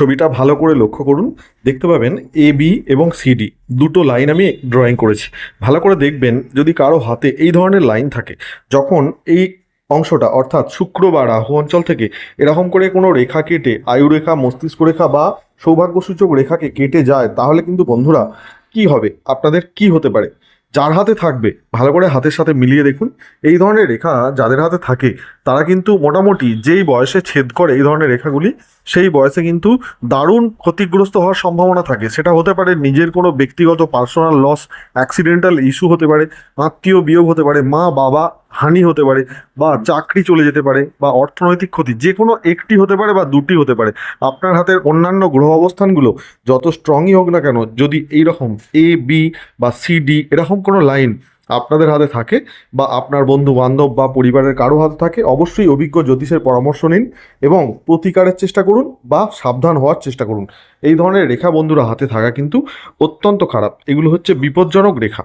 ছবিটা ভালো করে লক্ষ্য করুন। দেখতে পাবেন এ বি এবং সিডি দুটো লাইন আমি ড্রয়িং করেছি। ভালো করে দেখবেন যদি কারও হাতে এই ধরনের লাইন থাকে, যখন এই অংশটা অর্থাৎ শুক্র বা রাহু অঞ্চল থেকে এরকম করে কোনো রেখা কেটে আয়ুরেখা মস্তিষ্ক রেখা বা সৌভাগ্যসূচক রেখাকে কেটে যায়, তাহলে কিন্তু বন্ধুরা কি হবে? আপনাদের কি হতে পারে? যার হাতে থাকবে, ভালো করে হাতের সাথে মিলিয়ে দেখুন। এই ধরনের রেখা যাদের হাতে থাকে, তারা কিন্তু মোটামুটি যেই বয়সে ছেদ করে এই ধরনের রেখাগুলি, সেই বয়সে কিন্তু দারুণ ক্ষতিগ্রস্ত হওয়ার সম্ভাবনা থাকে। সেটা হতে পারে নিজের কোনো ব্যক্তিগত পার্সোনাল লস অ্যাক্সিডেন্টাল ইস্যু হতে পারে, আত্মীয় বিয়োগ হতে পারে, মা, বাবা হানি হতে পারে বা চাকরি চলে যেতে পারে বা অর্থনৈতিক ক্ষতি যে কোনো একটি হতে পারে বা দুটি হতে পারে, আপনার হাতের অন্যান্য গ্রহ অবস্থানগুলো যত স্ট্রংই হোক না কেন, যদি এই রকম এ বি বা সি ডি এরকম কোনো লাইন আপনাদের হাতে থাকে বা আপনার বন্ধু বান্ধব বা পরিবারের কারও হাতে থাকে, অবশ্যই অভিজ্ঞ জ্যোতিষের পরামর্শ নিন এবং প্রতিকারের চেষ্টা করুন বা সাবধান হওয়ার চেষ্টা করুন। এই ধরনের রেখা বন্ধুরা হাতে থাকা কিন্তু অত্যন্ত খারাপ। এগুলো হচ্ছে বিপজ্জনক রেখা।